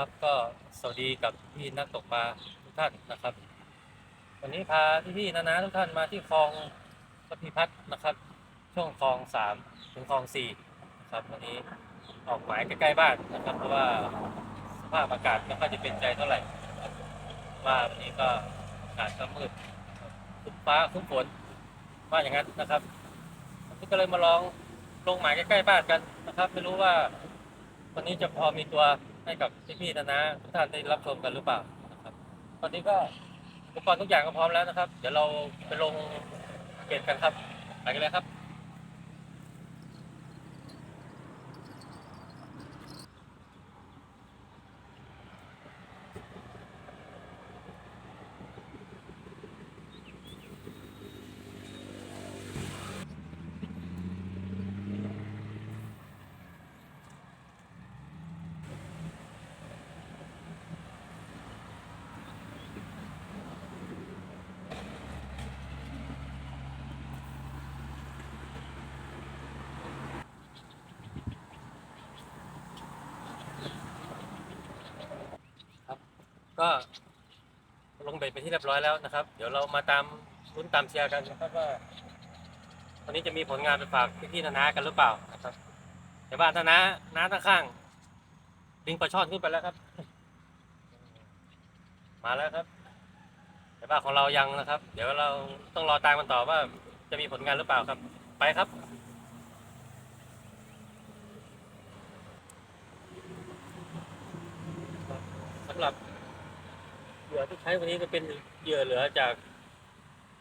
ครับก็สวัสดีกับพี่นักตกปลาทุกท่านนะครับ วันนี้พาพี่ๆนะนะทุกท่านมาที่คลองระพีพัฒน์นะครับ ช่วงคลองสามถึงคลองสี่นะครับวันนี้ออกหมายใกล้ๆบ้านนะครับเพราะว่าสภาพอากาศไม่ค่อยจะเป็นใจเท่าไหร่ว่าวันนี้ก็อากาศก็มืดนะครับครึ้มฟ้าครึ้มฝนว่าอย่างนั้นนะครับวันนี้ก็เลยมาลองลงหมายใกล้ๆบ้านกันนะครับ ไม่รู้ว่าวันนี้จะพอมีตัว ให้กับพี่ๆนะนะทุกท่านได้รับชมกันหรือเปล่านะครับ ตอนนี้ก็อุปกรณ์ทุกอย่างก็พร้อมแล้วนะครับ เดี๋ยวเราไปลงเกตกันครับไปกันเลยครับ ก็ลงเบ็ดไปที่เรียบร้อยแล้วนะครับ เดี๋ยวเรามาตามลุ้นตามเชียร์กันนะครับว่าวันนี้จะมีผลงานไปฝากพี่ๆนานากันหรือเปล่านะครับแต่ว่านานาน้าข้างๆดึงปลาช่อนขึ้นไปแล้วครับ มาแล้วครับ แต่ว่าของเรายังนะครับ เดี๋ยวเราต้องรอตามกันต่อว่าจะมีผลงานหรือเปล่าครับ ไปครับ สำหรับ เหยื่อที่ใช้วันนี้ก็เป็นเหยื่อเหลือจาก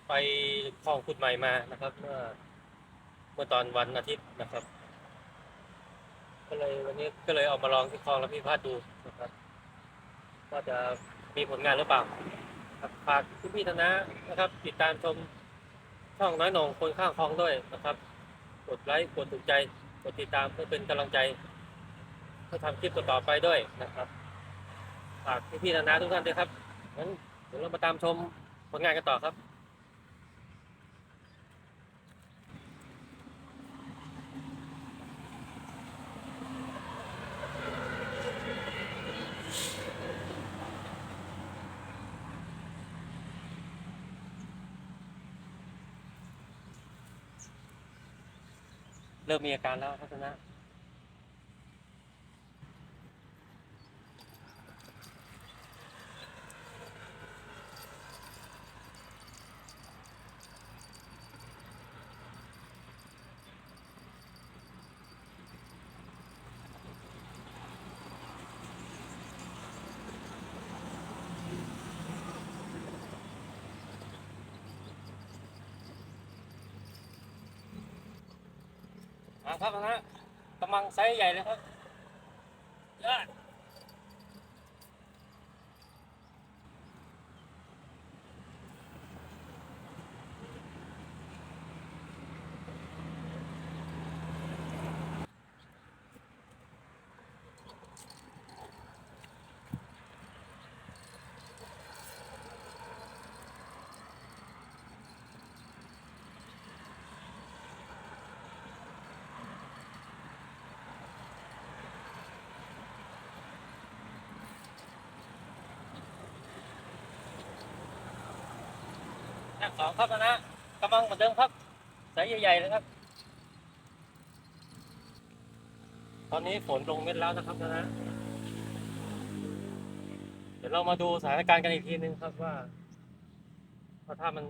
ไปคลองขุดใหม่มานะครับ เมื่อเมื่อตอนวันอาทิตย์นะครับ ก็เลยวันนี้ก็เลยเอามาลองที่คลองแล้วพี่พาดดูนะครับว่าจะมีผลงานหรือเปล่าครับฝากพี่พี่ๆนะนะครับ ติดตามชมช่องน้อยหนองคนข้างคลองด้วยนะครับ กดไลค์กดถูกใจกดติดตามเพื่อเป็นกำลังใจเพื่อทำคลิปต่อๆไปด้วยนะครับฝากพี่ๆนานาทุกท่านด้วยครับ งั้นเดี๋ยวเรามาตามชมผลงานกันต่อครับเริ่มมีอาการแล้วครับนะ ครับนะฮะกำลังไซส์ใหญ่เลยครับยอด ท็กสองครับนะ กำลังเหมือนเดิมครับไซส์ใหญ่ๆเลยครับ ตอนนี้ฝนลงเม็ดแล้วนะครับนะฮะเดี๋ยวเรามาดูสถานการณ์กันอีกทีนึงครับว่าว่าถ้ามัน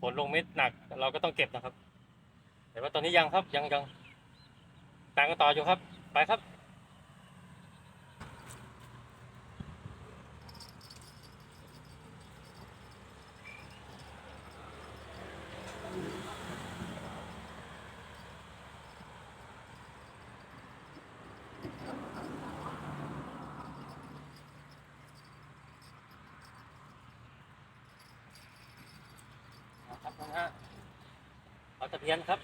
ฝนลงเม็ดหนัก เราก็ต้องเก็บนะครับ แต่ว่าตอนนี้ยังครับยังยังตามกันต่ออยู่ครับ ไปครับ เพียนครับ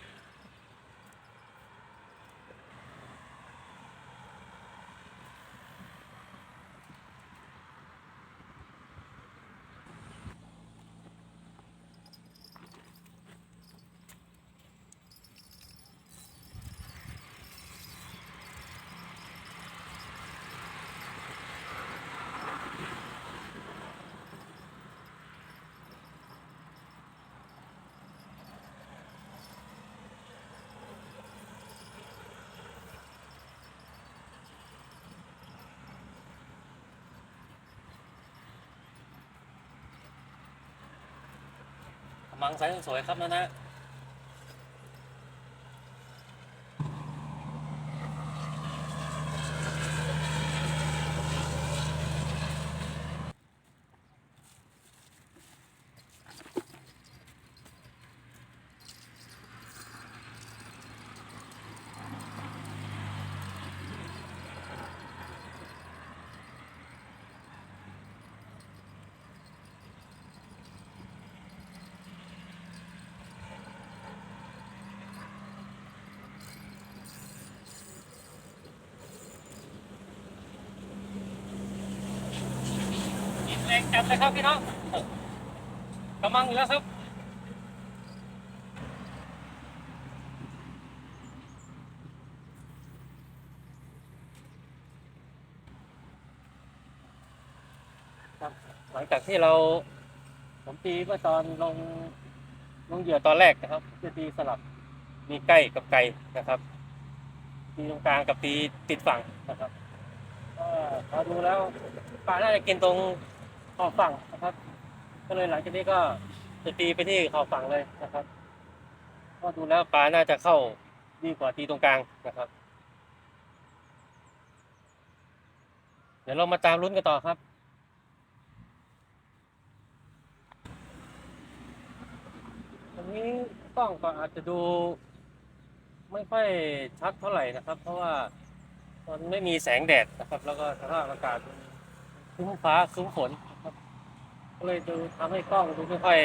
มังสายสวยครับนะนะ แรงจัดเลยครับพี่น้องกำลังอยู่แล้วครับครับหลังจากที่เราผมตีเมื่อตอนลงลงเหยื่อตอนแรกนะครับ จะตีสลับมีใกล้กับไกลนะครับตีตรงกลางกับตีติดฝั่งนะครับก็พอดูแล้วปลาน่าจะกินตรง ขอบฝั่งนะครับ ก็เลยหลังจากนี้ก็จะตีไปที่ขอบฝั่งเลยนะครับก็ดูแล้วปลาน่าจะเข้าดีกว่าตีตรงกลางนะครับ เดี๋ยวเรามาตามลุ้นกันต่อครับอันนี้กล้องก็อาจจะดูไม่ค่อยชัดเท่าไหร่นะครับ เพราะว่ามันไม่มีแสงแดดนะครับ แล้วก็สภาพอากาศครึ้มฟ้าครึ้มฝน เลยดูทำให้กล้องดูไม่ค่อย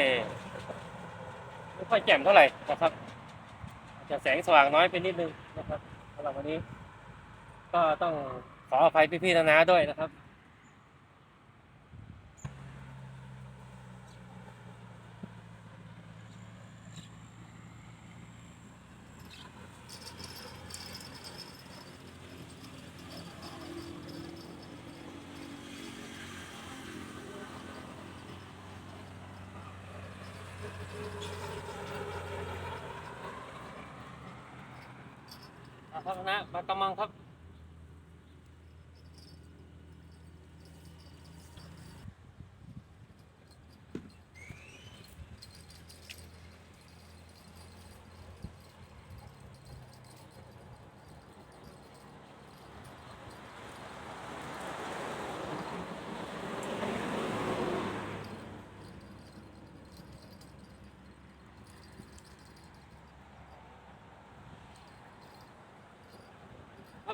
ไม่ค่อยแจ่มเท่าไหร่นะครับอาจจะแสงสว่างน้อยไปนิดนึงนะครับสำหรับวันนี้ ก็ต้องขออภัยพี่ๆนานาด้วยนะครับ อ่าครับนะมากำมังครับ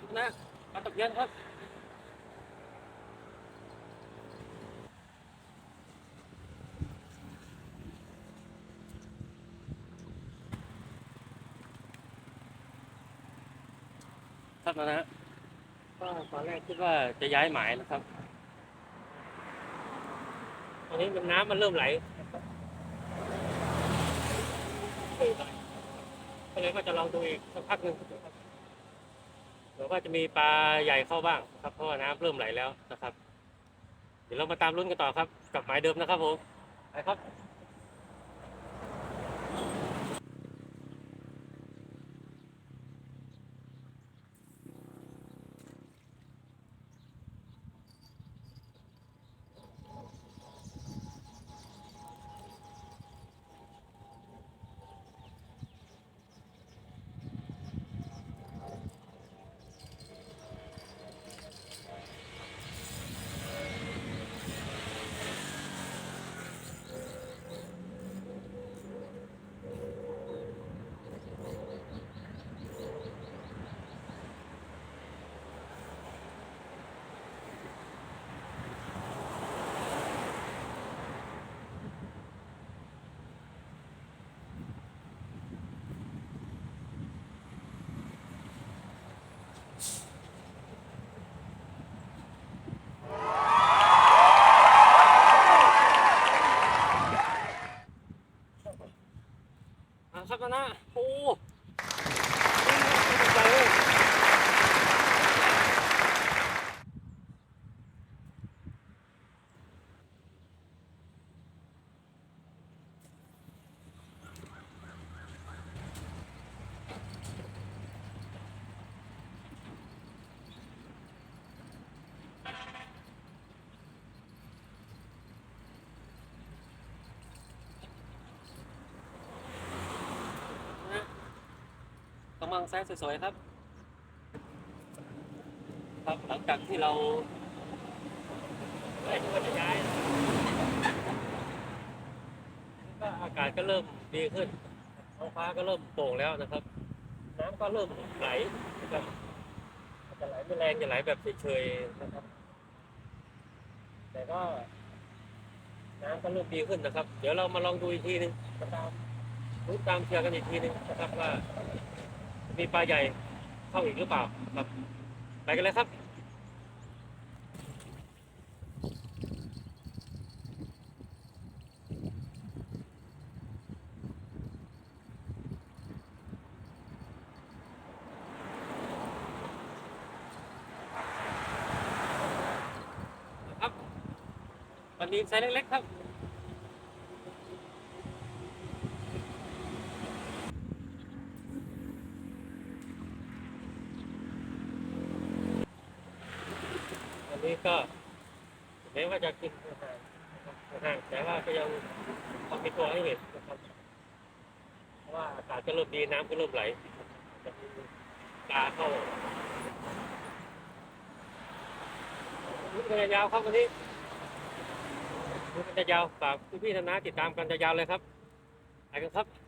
ครับนะปลาตะเพียนครับครับนะฮะก็ตอนแรกคิดว่าจะย้ายหมายนะครับตอนนี้มันน้ำมันเริ่มไหลก็เลยก็จะลองดูอีกสักพักหนึ่ง นะครับหรือว่าจะมีปลาใหญ่เข้าบ้างครับเพราะว่าน้ำเริ่มไหลแล้วนะครับ เดี๋ยวเรามาตามลุ้นกันต่อครับ กับหมายเดิมนะครับผมไปครับ มังแซะสวยๆครับ ครับหลังจากที่เราได้ที่ว่าจะย้ายก็อากาศก็เริ่มดีขึ้นท้องฟ้าก็เริ่มโปร่งแล้วนะครับ น้ำก็เริ่มไหลนะครับจะไหลไม่แรงจะไหลแบบเฉยๆนะครับ แต่ก็น้ำก็เริ่มดีขึ้นนะครับ เดี๋ยวเรามาลองดูอีกทีหนึงตามรู้ตามเชียร์กันอีกทีหนึงนะครับว่า มีปลาใหญ่เข้าอีกหรือเปล่าครับไปกันเลยครับครับวันนี้ไซส์เล็กๆครับ วันนี้ก็แม้ว่าจะกินอาหารนะครับอาหารแต่ว่าก็ยังพอมี ตัวให้เห็นนะครับเพราะว่าอากาศก็เริ่มดีน้ำก็เริ่มไหลจะมีปลาเข้าลุ้นกันยาวครับวันนี้ลุ้นกันยาวฝากพี่พี่ธนาติดตามกันยาวเลยครับไปกันครับ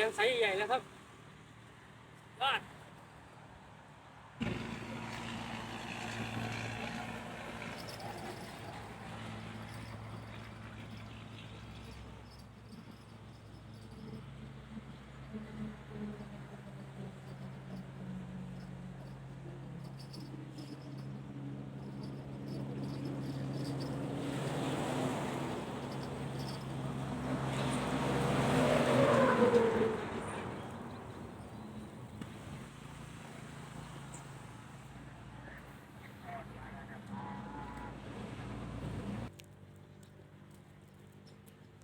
ยังไซส์ใหญ่แล้วครับ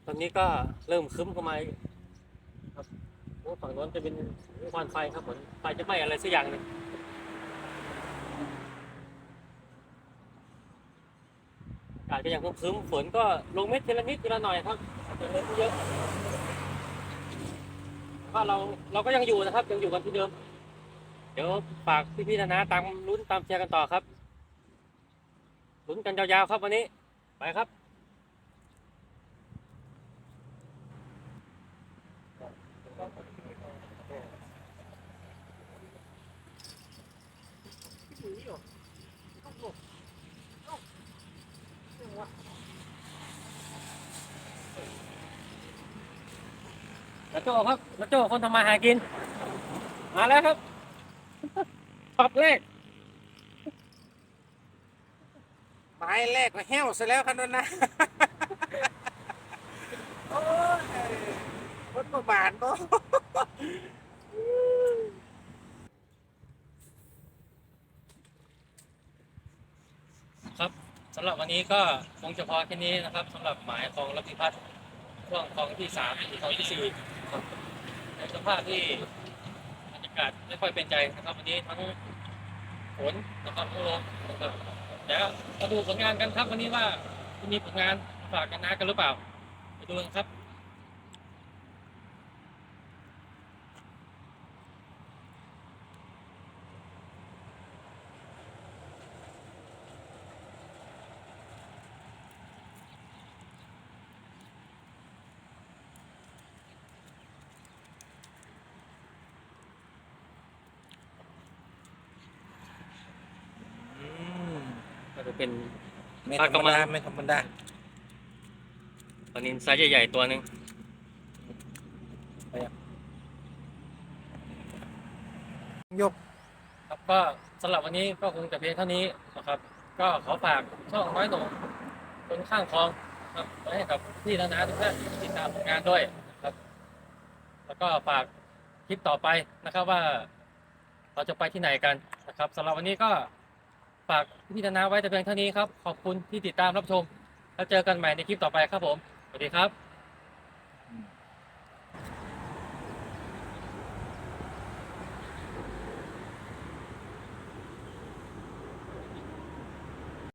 ตอนนี้ก็เริ่มครึ้มเข้ามาครับโอ้ฝั่งโน้นจะเป็นควันไฟครับเหมือนไฟจะไหม้อะไรสักอย่างหนึ่งอากาศก็ยังครึ้มฝนก็ลงเม็ดทีละนิดทีละหน่อยครับอาจะไม่เยอะว่าเราเราก็ยังอยู่นะครับยังอยู่กันที่เดิม เดี๋ยวฝากพี่ๆนะนะตามลุ้นตามเชียร์กันต่อครับลุ้นกันยาวๆครับวันนี้ไปครับ นาโจครับนาโจคนทำมาหากิน มาแล้วครับช็อตแรกไม้แรกก็แห้วซะแล้วครับนั่นนะโอ้ยคนประบาทเนาะครับสำหรับวันนี้ก็คงจะพอแค่นี้นะครับสำหรับหมายของรับพิพัฒน์ช่วงของที่สามถึงของที่สี่ ในสภาพที่บรรยากาศไม่ค่อยเป็นใจนะครับวันนี้ทั้งฝนนะครับทั้งลมนะครับเดี๋ยวมาดูผลงานกันครับวันนี้ว่าจะมีผลงานฝากกันนะกันหรือเปล่าไปดูกันครับ อืมก็ จะเป็น ไม่ธปรลารกมระมัดางไม่ธรรมดาปลานินไซส์ใหญ่ๆตัวหนึ่งยก ครับก็สำหรับวันนี้ก็คงจะเพียงเท่านี้นะครับ ก็ขอฝากช่องน้อยหนุ่มคนข้างคลองครับไว้ให้กับพี่นานาทุกท่านติดตามผลงานด้วยนะครับ แล้วก็ฝากคลิปต่อไปนะครับว่า เราจะไปที่ไหนกันนะครับสำหรับวันนี้ก็ ฝากพี่นานาไว้แต่เพียงเท่านี้ครับ ขอบคุณที่ติดตามรับชม แล้วเจอกันใหม่ในคลิปต่อไปครับผม สวัสดีครับ